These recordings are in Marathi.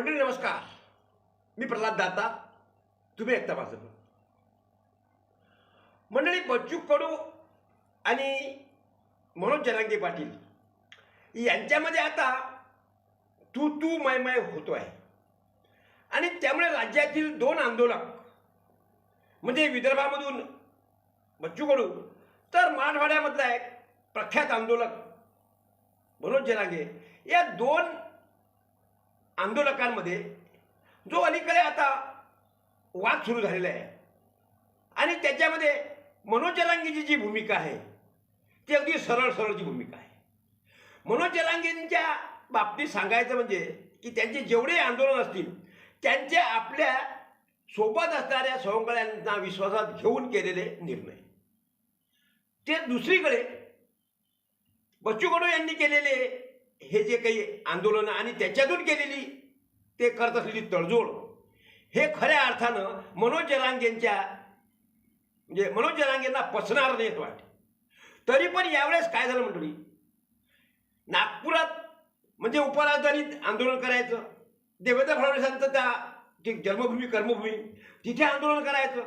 मंडळी नमस्कार. मी प्रल्हाद दाता. तुम्ही ऐकता माझं मंडळी बच्चू कडू आणि मनोज जरांगे पाटील यांच्यामध्ये आता तू तू मय मय होतो आहे आणि त्यामुळे राज्यातील दोन आंदोलक म्हणजे विदर्भामधून बच्चू कडू तर मराठवाड्यामधला एक प्रख्यात आंदोलक मनोज जरांगे या दोन आंदोलकांमध्ये जो अलीकडे आता वाद सुरू झालेला आहे आणि त्याच्यामध्ये मनोज जी भूमिका आहे ती अगदी सरळ सरळची भूमिका आहे. मनोज बाबतीत सांगायचं म्हणजे की त्यांचे जेवढे आंदोलन असतील त्यांचे आपल्यासोबत असणाऱ्या सवंगड्यांना विश्वासात घेऊन केलेले निर्णय. ते दुसरीकडे बच्चू कडू यांनी केलेले हे जे काही आंदोलनं आणि त्याच्यातून केलेली ते करत असलेली तडजोड. हे खऱ्या अर्थानं मनोज जरांगेंच्या म्हणजे मनोज जरांगेंना पसणार नाहीत वाट वाटते. तरी पण यावेळेस काय झालं मंडळी? नागपुरात म्हणजे उपराजधानीत आंदोलन करायचं. देवेंद्र फडणवीसांचं त्या ती जन्मभूमी कर्मभूमी तिथे आंदोलन करायचं.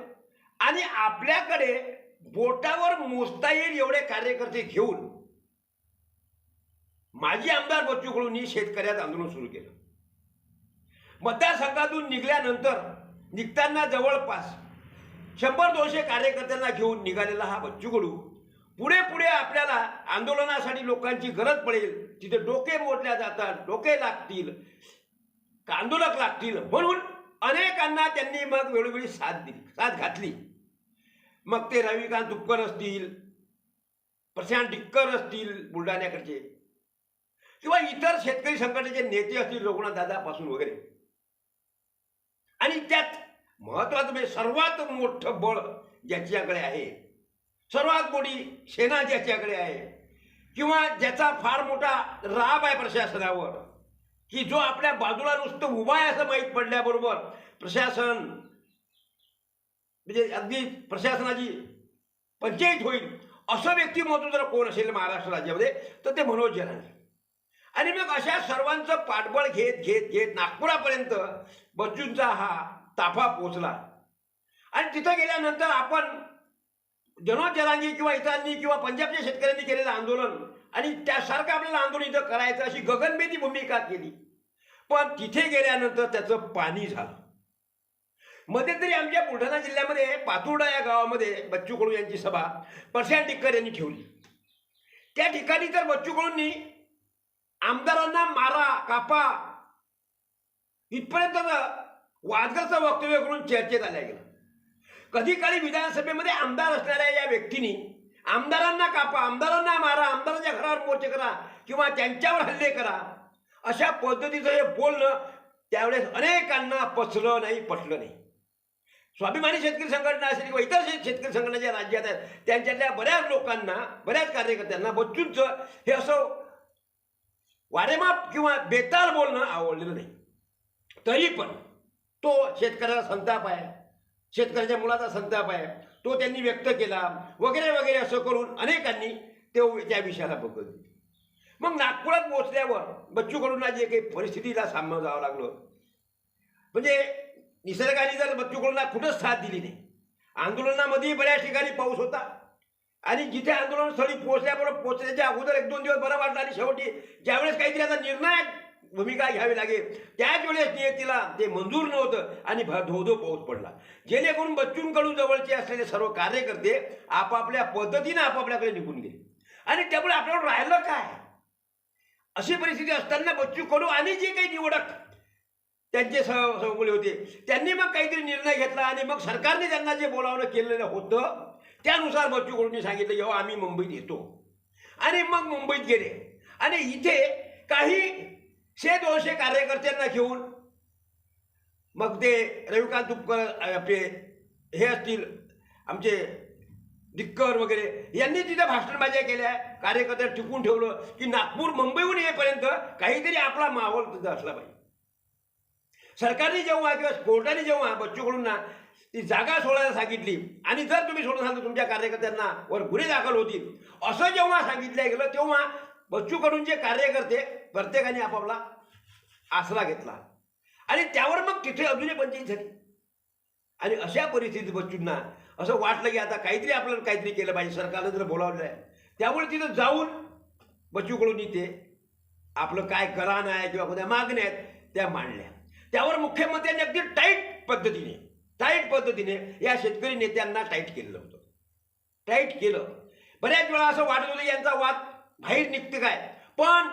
आणि आपल्याकडे बोटावर मोजता येईल एवढे कार्यकर्ते घेऊन माजी आमदार बच्चू कडूंनी शेतकऱ्यात आंदोलन सुरू केलं. मतदारसंघातून निघाल्यानंतर निघताना जवळपास शंभर दोनशे कार्यकर्त्यांना घेऊन निघालेला हा बच्चू कडू पुढे पुढे आपल्याला आंदोलनासाठी लोकांची गरज पडेल. तिथे डोके मोडल्या जातात डोके लागतील आंदोलक लागतील म्हणून अनेकांना त्यांनी मग वेळोवेळी साथ दिली साथ घातली. मग ते रविकांत तुपकर असतील प्रशांत डिक्कर असतील बुलढाण्याकडचे. किंवा इतर शेतकरी संघटनेचे नेते असतील रघुनाथ दादापासून वगैरे. आणि त्यात महत्वाचं म्हणजे सर्वात मोठं बळ ज्याच्याकडे आहे सर्वात मोठी सेना ज्याच्याकडे आहे किंवा ज्याचा फार मोठा राब आहे प्रशासनावर की जो आपल्या बाजूला नुसतं उभा आहे असं माहीत पडल्याबरोबर प्रशासन म्हणजे अगदी प्रशासनाची पंचायत होईल असं व्यक्तिमत्व जर कोण असेल महाराष्ट्र राज्यामध्ये तर ते मनोज जरांगे. आणि मग अशा सर्वांचं पाठबळ घेत घेत घेत नागपुरापर्यंत बच्चूंचा हा ताफा पोचला आणि तिथं गेल्यानंतर आपण जनोज जरांगी किंवा इतरांनी किंवा पंजाबच्या शेतकऱ्यांनी केलेलं आंदोलन आणि त्यासारखं आपल्याला आंदोलन इथं करायचं अशी गगनभेदी भूमिका केली. पण तिथे गेल्यानंतर त्याचं पाणी झालं. मध्यंतरी आमच्या बुलढाणा जिल्ह्यामध्ये पातुर्डा या गावामध्ये बच्चू कडू यांची सभा प्रशांत टिक्कर यांनी ठेवली. त्या ठिकाणी तर बच्चू कडूंनी आमदारांना मारा कापा. इथपर्यंत वादग्रस्त वक्तव्य करून चर्चेत आल्या गेलं कधी काळी विधानसभेमध्ये आमदार असणाऱ्या या व्यक्तींनी आमदारांना कापा आमदारांना मारा आमदारांच्या घरावर मोर्चे करा किंवा त्यांच्यावर हल्ले करा अशा पद्धतीचं हे बोलणं त्यावेळेस अनेकांना पचलं नाही पटलं नाही. स्वाभिमानी शेतकरी संघटना असेल किंवा इतर शेतकरी संघटना ज्या राज्यात आहेत त्यांच्यातल्या बऱ्याच लोकांना बऱ्याच कार्यकर्त्यांना बच्चूंचं हे असं वारेमाप किंवा बेताल बोलणं आवडलेलं नाही. तरी पण तो शेतकऱ्याला संताप आहे. शेतकऱ्याच्या मुलाचा संताप आहे. तो त्यांनी व्यक्त केला. वगैरे वगैरे असं करून अनेकांनी ते त्या विषयाला बघत मग नागपुरात पोहोचल्यावर बच्चू कडूंना जे काही परिस्थितीला सामोरं जावं लागलं. म्हणजे निसर्गाने जर बच्चू कडूंना कुठंच साथ दिली नाही. आंदोलनामध्ये बऱ्याच ठिकाणी पाऊस होता. आणि जिथे आंदोलनस्थळी पोहोचल्याबरोबर पोहोचण्याच्या अगोदर एक दोन दिवस बरं वाटलं. आणि शेवटी ज्यावेळेस काहीतरी आता निर्णायक भूमिका घ्यावी लागेल त्याच वेळेस नियतीला ते मंजूर नव्हतं आणि धोधो पाऊस पडला. जेणेकरून बच्चूंकडून जवळचे असलेले सर्व कार्यकर्ते आपापल्या पद्धतीने आपापल्याकडे निघून गेले. आणि त्यामुळे आपल्याला राहिलं काय? अशी परिस्थिती असताना बच्चू कडू आणि जे काही निवडक त्यांचे सह सहमुळे होते त्यांनी मग काहीतरी निर्णय घेतला आणि मग सरकारने त्यांना जे बोलावणं केलेलं होतं त्यानुसार बच्चू कडूंनी सांगितलं जेव्हा आम्ही मुंबईत येतो. आणि मग मुंबईत गेले. आणि इथे काही शे दोनशे कार्यकर्त्यांना घेऊन मग ते रविकांत तुपकर आपले हे असतील आमचे दिक्कर वगैरे यांनी तिथे भाषणबाज्या केल्या. कार्यकर्त्या टिकून ठेवलं की नागपूर मुंबईहून येईपर्यंत काहीतरी आपला माहोल तिथं असला पाहिजे. सरकारने जेव्हा किंवा कोर्टाने जेव्हा बच्चूकडूंना ती जागा सोडायला सांगितली. आणि जर तुम्ही सोडून सांगता तुमच्या कार्यकर्त्यांना वर गुन्हे दाखल होतील असं जेव्हा सांगितलं गेलं तेव्हा बच्चूकडून जे कार्यकर्ते प्रत्येकाने आपापला आसरा घेतला. आणि त्यावर मग तिथे अजूनही पंचायत झाली. आणि अशा परिस्थितीत बच्चूंना असं वाटलं की आता काहीतरी आपल्याला काहीतरी केलं पाहिजे सरकारनं जर बोलावलं आहे त्यामुळे तिथं जाऊन बच्चूकडून इथे आपलं काय करान आहे किंवा कोणत्या मागण्या आहेत त्या मांडल्या. त्यावर मुख्यमंत्र्यांनी अगदी टाईट पद्धतीने टाईट पद्धतीने या शेतकरी नेत्यांना टाईट केलेलं होतं. टाईट केलं. बऱ्याच वेळा असं वाटत होतं यांचा वाद बाहेर निघते काय? पण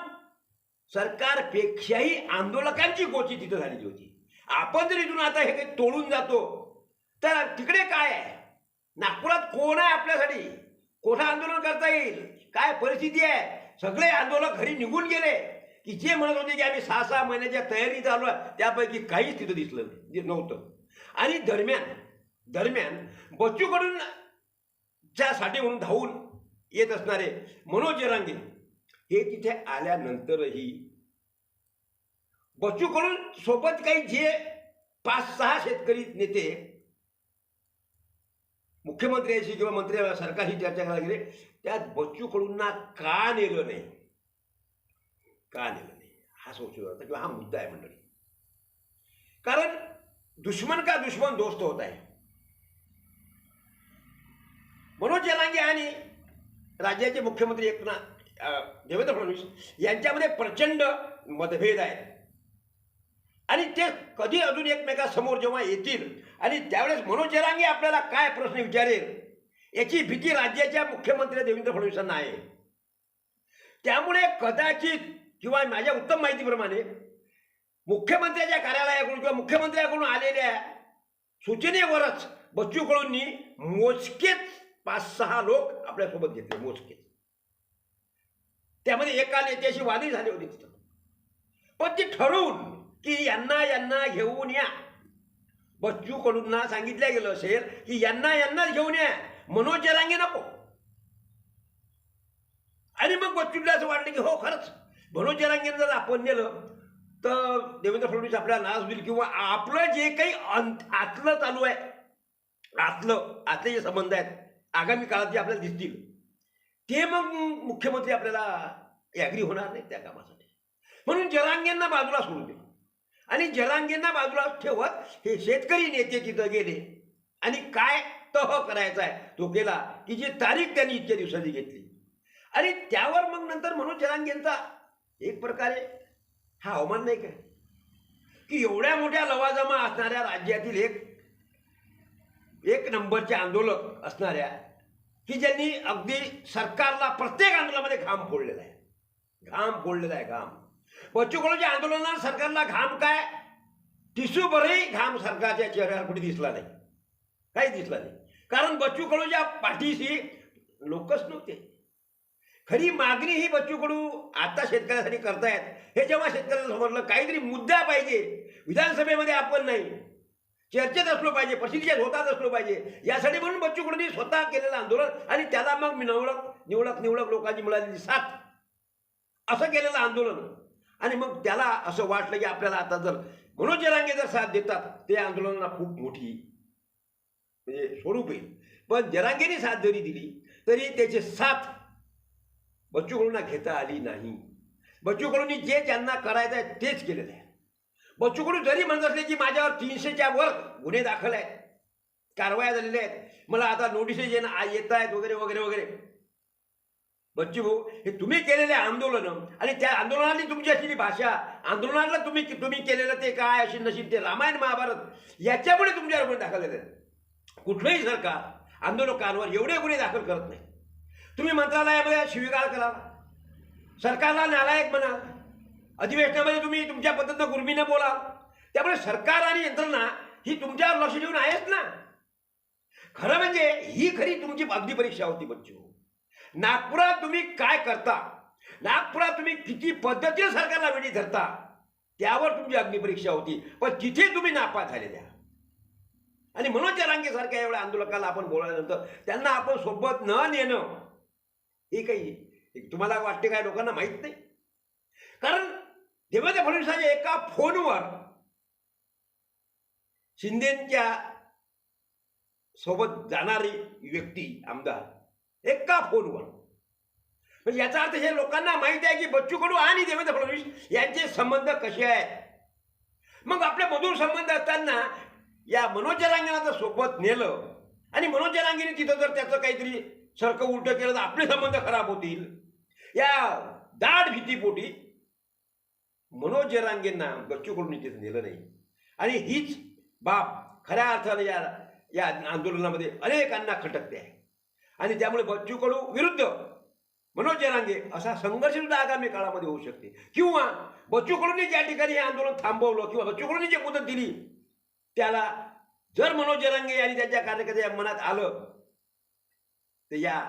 सरकारपेक्षाही आंदोलकांची गोची तिथं झालेली होती. आपण जर इथून आता हे काही तोडून जातो तर तिकडे काय आहे? नागपुरात कोण आहे आपल्यासाठी? कोठं आंदोलन करता येईल? काय परिस्थिती आहे? सगळे आंदोलक घरी निघून गेले. की जे म्हणत होते की आम्ही सहा सहा महिन्याच्या तयारीत आलो आहे, त्यापैकी काहीच तिथं दिसलं नाही, जे नव्हतं. आणि दरम्यान दरम्यान बच्चूकडून च्या साठी म्हणून धावून येत असणारे मनोज रांगे हे तिथे आल्यानंतरही बच्चूकडून सोबत काही जे पाच सहा शेतकरी नेते मुख्यमंत्र्यांशी किंवा मंत्री सरकारशी चर्चा करायला गेले त्यात बच्चू कडूंना का नेलं नाही? का नेलं नाही? हा संशय किंवा हा मुद्दा आहे मंडळी. कारण दुश्मन का दुश्मन दोस्त होत आहे मनोज जलांगे आणि राज्याचे मुख्यमंत्री एकनाथ देवेंद्र फडणवीस यांच्यामध्ये प्रचंड मतभेद आहेत. आणि ते कधी अजून एकमेकासमोर जेव्हा येतील आणि त्यावेळेस मनोज जरांगे आपल्याला काय प्रश्न विचारेल याची भीती राज्याच्या मुख्यमंत्री देवेंद्र फडणवीसांना आहे. त्यामुळे कदाचित किंवा माझ्या उत्तम माहितीप्रमाणे मुख्यमंत्र्याच्या कार्यालयाकडून किंवा मुख्यमंत्र्याकडून आलेल्या सूचनेवरच बच्चू कडूंनी मोजकेच पाच सहा लोक आपल्यासोबत घेतले मोजकेच. त्यामध्ये एका नेत्याशी वादही झाले होते तिथं. पण ती ठरवून की यांना यांना घेऊन या. बच्चू कडूंना सांगितलं गेलं असेल की यांना यांनाच घेऊन या. मनोज जरांगे नको. आणि मग बच्चूला असं वाटलं की हो खरंच. मनोज जरांगेनं जर आपण नेलं तर देवेंद्र फडणवीस आपल्याला नाश होईल किंवा आपलं जे काही अंत आतलं चालू आहे आतलं आतले जे संबंध आहेत आगामी काळात जे आपल्याला दिसतील ते मग मुख्यमंत्री आपल्याला ॲग्री होणार नाही त्या कामासाठी. म्हणून जलांगेंना बाजूला सोडून दे. आणि जलांगेंना बाजूला ठेवत हे शेतकरी नेते तिथं गेले. आणि काय तह करायचा आहे तो केला की जी तारीख त्यांनी इतक्या दिवसांनी घेतली. आणि त्यावर मग नंतर म्हणून जलांगेंचा एक प्रकारे हा अवमान नाही काय? की एवढ्या मोठ्या लवाजमा असणाऱ्या राज्यातील एक एक नंबरचे आंदोलक असणाऱ्या की ज्यांनी अगदी सरकारला प्रत्येक आंदोलनामध्ये घाम फोडलेला आहे. घाम फोडलेला आहे घाम. बच्चू कडूच्या आंदोलनात सरकारला घाम काय? टिसूभरही घाम सरकारच्या चेहऱ्यावर कुठे दिसला नाही. काहीच दिसला नाही. कारण बच्चू कडूच्या पाठीशी लोकच नव्हते. खरी मागणी ही बच्चू कडू आता शेतकऱ्यासाठी करतायत. हे जेव्हा शेतकऱ्याला समजलं काहीतरी मुद्दा पाहिजे विधानसभेमध्ये आपण नाही. चर्चेत असलो पाहिजे प्रशिक्षित होतात असलो पाहिजे. यासाठी म्हणून बच्चू कडूंनी स्वतः केलेलं आंदोलन आणि त्याला मग निवडक निवडक निवडक लोकांची मिळालेली साथ. असं केलेलं आंदोलन. आणि मग त्याला असं वाटलं की आपल्याला आता जर मनोज जरांगे जर साथ देतात ते आंदोलनाला खूप मोठी म्हणजे स्वरूप येईल पण जरांगेने साथ जरी दिली तरी त्याचे साथ बच्चू कडूंना घेता आली नाही. बच्चू कडूंनी जे त्यांना करायचं आहे तेच केलेलं आहे. बच्चू कडू जरी म्हणत असले की माझ्यावर तीनशेच्या वर गुन्हे दाखल आहेत कारवाया झालेल्या आहेत मला आता नोटिसेस येणं येत आहेत वगैरे वगैरे वगैरे. बच्चू भाऊ हे तुम्ही केलेले आंदोलन आणि त्या आंदोलनातली तुमची असलेली भाषा आंदोलनाला तुम्ही तुम्ही केलेलं ते काय अशी नशीब ते रामायण महाभारत याच्यामुळे तुमच्यावर गुन्हे दाखल झाले कुठलंही सरकार आंदोलकांवर एवढे गुन्हे दाखल करत नाही. तुम्ही मंत्रालयामध्ये शिवीगाळ करा. सरकारला नालायक म्हणा अधिवेशनामध्ये तुम्ही तुमच्या पद्धतीनं गुरमीनं बोला. त्यामुळे सरकार आणि यंत्रणा ही तुमच्यावर लक्ष देऊन आहेच ना. खरं म्हणजे ही खरी तुमची अगदी परीक्षा होती बच्चू. नागपुरात तुम्ही काय करता? नागपुरात तुम्ही किती पद्धतीने सरकारला वेळी धरता? त्यावर तुमची अग्निपरीक्षा होती. पण तिथे तुम्ही नापास झालेल्या. आणि म्हणून त्या रांगेसारख्या एवढ्या आंदोलकाला आपण बोलल्यानंतर त्यांना आपण सोबत न नेणं हे काही तुम्हाला वाटते काय लोकांना माहीत नाही? कारण देवेंद्र फडणवीसांच्या एका फोनवर शिंदेच्या सोबत जाणारी व्यक्ती आमदार एका फोनवर. म्हणजे याचा अर्थ हे लोकांना माहिती आहे की बच्चू कडू आणि देवेंद्र फडणवीस यांचे संबंध कसे आहेत? मग आपले मधुर संबंध असताना या मनोज जर सोबत नेलं आणि मनोज तिथं जर त्याचं काहीतरी सरकं उलटं केलं तर आपले संबंध खराब होतील. या दाट भीतीपोटी मनोज जरांगेंना गच्चूकडून तिथं नेलं नाही. आणि हीच बाब खऱ्या अर्थाने या या आंदोलनामध्ये अनेकांना खटकते आहे. आणि त्यामुळे बच्चू कडू विरुद्ध मनोज जरांगे असा संघर्ष सुद्धा आगामी काळामध्ये होऊ शकते. किंवा बच्चू कडूंनी ज्या ठिकाणी हे आंदोलन थांबवलं किंवा बच्चू कडूंनी जी मुदत दिली त्याला जर मनोज जरांगे आणि त्यांच्या कार्यकर्त्या मनात आलं तर या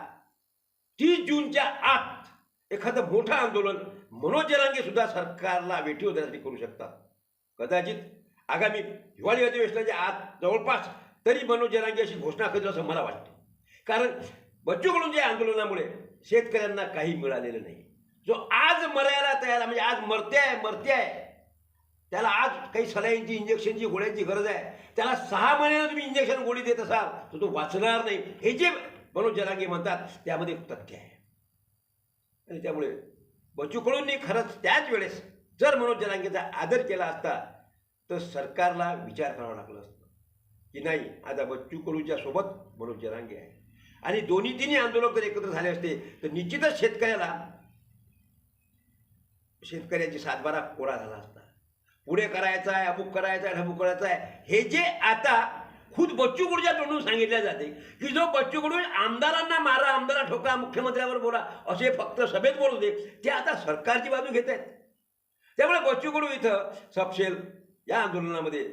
तीस जूनच्या आत एखादं मोठं आंदोलन मनोज जरांगे सुद्धा सरकारला वेठीवर होण्यासाठी करू शकतात. कदाचित आगामी हिवाळी अधिवेशनाच्या आत जवळपास तरी मनोज जरांगे अशी घोषणा करतील असं मला वाटते. कारण बच्चूकडून जे आंदोलनामुळे शेतकऱ्यांना काही मिळालेलं नाही. जो आज मरायला तयार म्हणजे आज मरते आहे मरते आहे. त्याला आज काही सलाईंची इंजेक्शनची गोळ्यांची गरज आहे. त्याला सहा महिन्यानं तुम्ही इंजेक्शन गोळी देत असाल तर तो वाचणार नाही. हे जे मनोज जनांगी म्हणतात त्यामध्ये तथ्य आहे. आणि त्यामुळे बच्चू खरंच त्याच वेळेस जर मनोज जनांगीचा आदर केला असता तर सरकारला विचार करावा लागला असतं. की नाही आता बच्चू कडूच्या सोबत मनोज जनांगे आहे आणि दोन्ही तिन्ही आंदोलन जर एकत्र झाले असते तर निश्चितच शेतकऱ्याला शेतकऱ्याची सातबारा कोरा झाला असता. पुढे करायचा आहे अमुक करायचा आहे ढबूक करायचा आहे. हे जे आता खुद बच्चू कडूच्या तोंडून सांगितले जाते. की जो बच्चू कडू आमदारांना मारा आमदारा ठोका मुख्यमंत्र्यावर बोला असे फक्त सभेत बोलू दे ते आता सरकारची बाजू घेत आहेत. त्यामुळे बच्चू कडू इथं सपशेल या आंदोलनामध्ये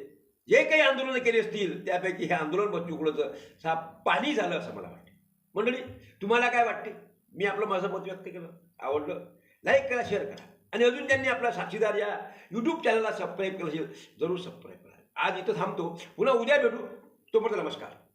जे काही आंदोलनं केली असतील त्यापैकी हे आंदोलन बच्चू कडूचं सा पाणी झालं असं मला वाटते. मंडळी तुम्हाला काय वाटते? मी आपलं माझं मत व्यक्त केलं. आवडलं? लाईक करा शेअर करा. आणि अजून त्यांनी आपला साक्षीदार या यूट्यूब चॅनलला सबस्क्राईब केलं असेल जरूर सबस्क्राईब करा. आज इथं थांबतो. पुन्हा उद्या भेटू. तोपर्यंत नमस्कार